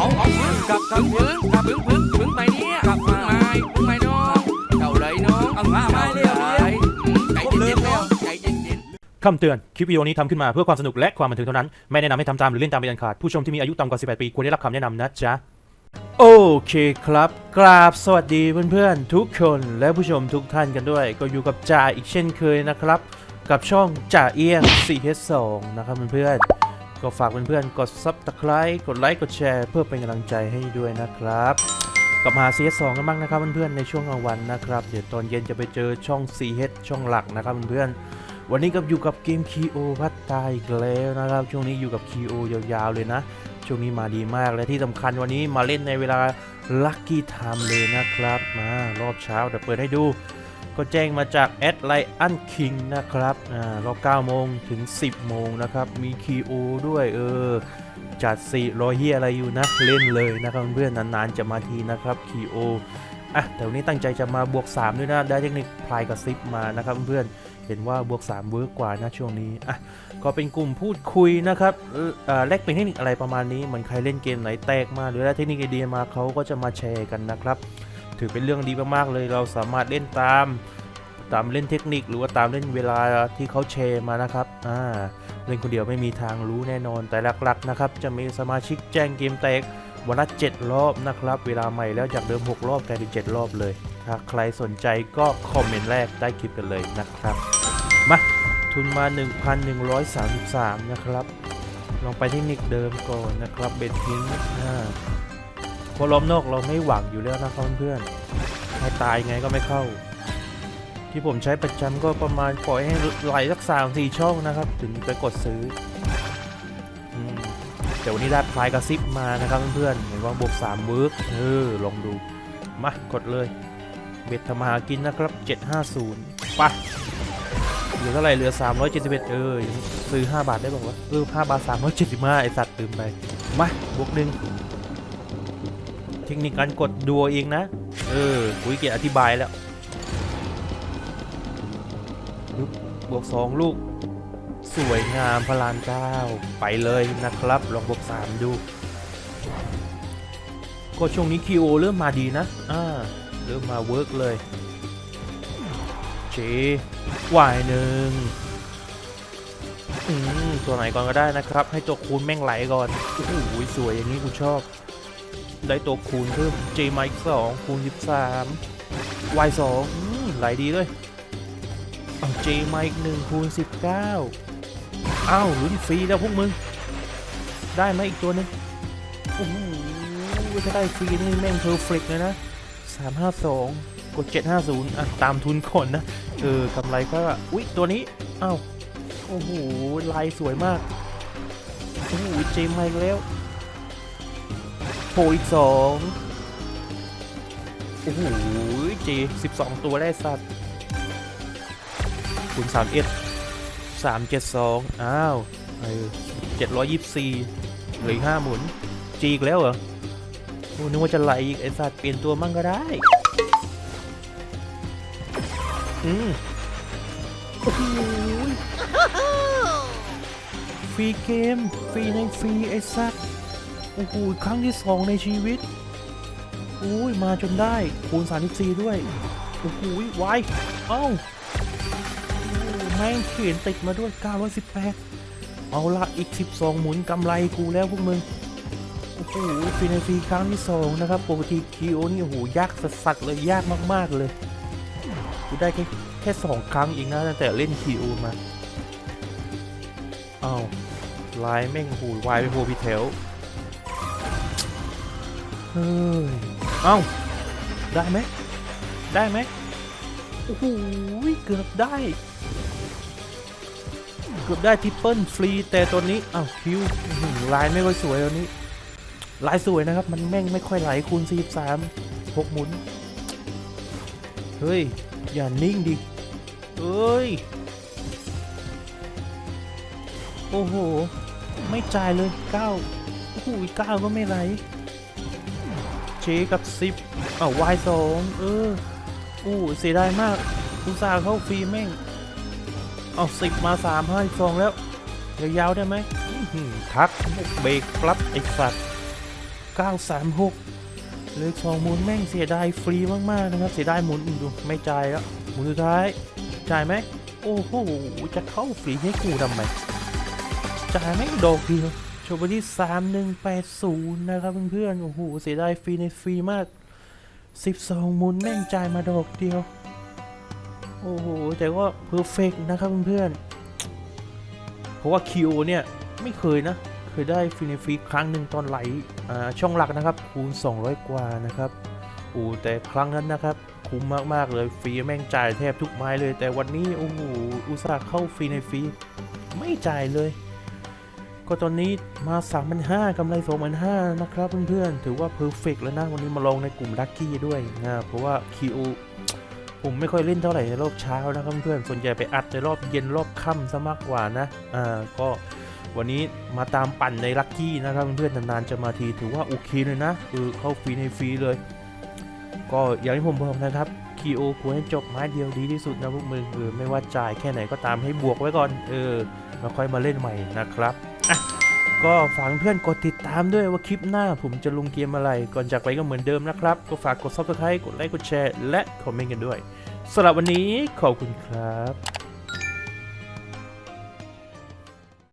เอาเอาพึ่งกลับกลับพึ่งกลับพึ่งพึ่งพึ่งไปเนี่ยกลับพึ่งไม้พึ่งไม้น้องเจ้าเลยน้องเอามาไม้เร็วเลยใจเย็นๆแล้วใจเย็นๆคำเตือน คลิปวิดีโอนี้ทำขึ้นมาเพื่อความสนุกและความบันเทิงเท่านั้น ไม่แนะนำให้ทำตามหรือเล่นตามเป็นอันขาด ผู้ชมที่มีอายุต่ำกว่า 18 ปีควรได้รับคำแนะนำนะจ๊ะโอเคครับ กราบสวัสดีเพื่อนๆ ทุกคนและผู้ชมทุกท่านกันด้วย ก็อยู่กับจ่าอีกเช่นเคยนะครับ กับช่องจ่าเอี้ยง 4H2 นะครับเพื่อนๆ ก็ฝากเพื่อนๆ กด Subscribe กดไลค์ กดแชร์ เพื่อเป็นกำลังใจให้ด้วยนะครับ กลับมา CS2 กันบ้างนะครับเพื่อนๆ ในช่วงกลางวันนะครับ เดี๋ยวตอนเย็นจะไปเจอช่อง 4H ช่องหลักนะครับเพื่อนๆ วันนี้กับอยู่กับเกม KO พัตตาอีกแล้วนะครับ ช่วงนี้อยู่กับ KO ยาวๆ เลยนะ ช่วงนี้มาดีมากและที่สำคัญวันนี้มาเล่นในเวลา Lucky Time เลยนะครับ มารอบเช้าเดี๋ยวเปิดให้ดู ก็แจ้งมาจากแอดไลอันคิงนะครับอ่ารอบ9โมงถึง 10 โมงนะครับ มี KO ด้วยเออ จัดสี่รอยเฮียอะไรอยู่นะ เล่นเลยนะครับเพื่อนนานๆจะมาทีนะครับ KO อะแต่วันนี้ตั้งใจจะมาบวก 3 ด้วยนะ ได้เทคนิคพลายกับซิปมานะครับเพื่อนเห็นว่าบวก 3 เวิร์กกว่านะช่วงนี้อะก็เป็นกลุ่มพูดคุยนะครับอ่อเอ่อแลกเป็นเทคนิคอะไรประมาณนี้เหมือนใครเล่นเกมไหนแตกมา หรือได้เทคนิคไอเดียมาเขาก็จะมาแชร์กันนะครับ ถือเป็นเรื่องดีมากๆเลย เราสามารถเล่นตามตามเล่นเทคนิคหรือว่าตามเล่นเวลาที่เขาแชร์มานะครับอ่าเล่นคนเดียวไม่มีทางรู้แน่นอนแต่หลักๆนะครับจะมีสมาชิกแจ้งเกมแตกวันละ7รอบนะครับ เวลาใหม่แล้วจากเดิม 6 รอบกลายเป็น7รอบเลย ถ้าใครสนใจก็คอมเมนต์แรกได้คลิปกันเลยนะครับ มาทุนมา 1,133 นะครับ ลองไปเทคนิคเดิมก่อนนะครับ เบนทิ้งอ่า พราะล้อมนอกเราไม่หวังอยู่แล้วนะครับเพื่อนๆให้ตายไงก็ไม่เข้า ที่ผมใช้ประจำก็ประมาณปล่อยให้ไหลสักสามสี่ช่องนะครับ ถึงไปกดซื้อแต่วันนี้ได้พลายกระซิบมานะครับเพื่อนๆเห็นว่าบวก3เวิร์กเออลองดู มากดเลย เบ็ดทำมาหากินนะครับ 750ไปเหลือเท่าไหร่เหลือ 371 เออซื้อ 5 บาทได้บอกว่าเออ5บาท 375 ไอสัตว์ตื่นไป มาบวกหนึ่ง ทคนิคการกดดูเอาเองนะ เออคุยเกียรอธิบายแล้วบวก2ลูก สวยงามพลานเก้าไปเลยนะครับ ลองบวก3ดู ก็ช่วงนี้คิวเริ่มมาดีนะ อ่า เริ่มมาเวิร์กเลยเจวายหนึ่งตัวไหนก่อนก็ได้นะครับ ให้ตัวคูณแม่งไหลก่อนโอ้โหสวยอย่างนี้กูชอบ ได้ตัวคูณเพิ่มเจมาอีกสองคูณ13วายสองอืมไหลดีเลยเอาเจมาอีกหนึ่งคูณสิบเก้าอ้าวลุ้นฟรีแล้วพวกมึง ได้ไหมอีกตัวหนึงโอ้โหถ้าได้ฟรีนี่แม่งเพอร์เฟกเลยนะสามห้าสองกดเจ็ดห้าศูนย์อะตามทุนก่อนนะ เออกำไรก็อุ๊ย ตัวนี้อ้าวโอ้โห ลายสวยมาก โอ้โหเจมาอีกแล้ว ผล่อีกสองโอ้โหเจสิบสองตัวได้สัตว์คูณ3 1 3 7 2อ้าวเออ724เหลืออีก5หมุน จีอีกแล้วเหรอโอ้นึกว่าจะไหลอีกไอ้สัตว์เปลี่ยนตัวมั่งก็ได้ อืมโอ้โหฟรีเกม ฟรีในฟรีไอ้สัตว์โอ้โหครั้งที่2ในชีวิตโอ้ยมาจนได้คูณ34ด้วยโอ้โหวายเอ้าแม่งเขียนติดมาด้วย 918 เอาละอีก 12 หมุนกำไรกูแล้วพวกมึง โอ้โหฟีนาฟีครั้งที่ 2 นะครับปกติคิโอนี่โอ้โหยากสัสๆเลยยากมากๆเลย กูได้แค่แค่ 2 ครั้งเองนะตั้งแต่เล่นคิโอมา เอาลายแม่งโอ้โหวายไปโผล่พี่แถว เฮ้ยเอ้าได้ไหมได้ไหมโอ้โหเกือบได้ เกือบได้ทิปเปิลฟรีแต่ตัวนี้อ้าวคิวลายไม่ค่อยสวยตัวนี้ลายสวยนะครับ มันแม่งไม่ค่อยไหลคูณ43 6หมุน เฮ้ย อย่านิ่งดิเอ้ย โอ้โห ไม่จ่ายเลย 9 โอ้โห9ก็ไม่ไหล ชกับ10อ้าววายสองเออโอ้เสียดายมากอุตส่าห์เข้าฟรีแม่งเอาสิบมาสามห้าสองแล้วยาวๆได้ไหมทักเบรกปลับไอสัตว์936เลขสองหมุนแม่งเสียดายฟรีมากๆนะครับ เสียดายหมุนอีกดูไม่จ่ายแล้วหมุนสุดท้ายจ่ายไหมโอ้โหจะเข้าฟรีให้กูทำไมจ่ายไม่ดอกเดียว โชว์ไปที่3180นะครับเพื่อนๆ โอ้โห เสียดายฟรีในฟรีมาก12หมุนแม่งจ่ายมาดอกเดียว โอ้โห แต่ก็เพอร์เฟกนะครับเพื่อนๆ เพราะว่าคิวเนี่ยไม่เคยนะ เคยได้ฟรีในฟรีครั้งหนึ่งตอนไหลช่องหลักนะครับ คูณ 200 กว่านะครับโอ้แต่ครั้งนั้นนะครับคุ้มมาก ๆ เลยฟรีแม่งจ่ายแทบทุกไม้เลย แต่วันนี้โอ้โหอุตส่าห์เข้าฟรีในฟรีไม่จ่ายเลย ก็ตอนนี้มา3,500กำไร2,500นะครับเพื่อนๆ ถือว่าเพอร์เฟกแล้วนะ วันนี้มาลงในกลุ่มลัคกี้ด้วยนะเพราะว่าคิวผมไม่ค่อยเล่นเท่าไหร่ในรอบเช้านะครับเพื่อนๆ ส่วนใหญ่ไปอัดในรอบเย็นรอบค่ำซะมากกว่านะ อ่า ก็วันนี้มาตามปั่นในลัคกี้นะครับเพื่อนๆ นานๆจะมาทีถือว่าโอเคเลยนะ คือเข้าฟรีในฟรีเลย ก็อย่างที่ผมบอกนะครับคีโอควรให้จบไม้เดียวดีที่สุดนะพวกมึงเออไม่ว่าจ่ายแค่ไหนก็ตามให้บวกไว้ก่อน เออแล้วค่อยมาเล่นใหม่นะครับ อะก็ฝากเพื่อนกดติดตามด้วยว่าคลิปหน้าผมจะลงเกมอะไร ก่อนจากไปก็เหมือนเดิมนะครับ ก็ฝากกด subscribe กดไลค์กดแชร์และคอมเมนต์กันด้วยสำหรับวันนี้ขอบคุณครับ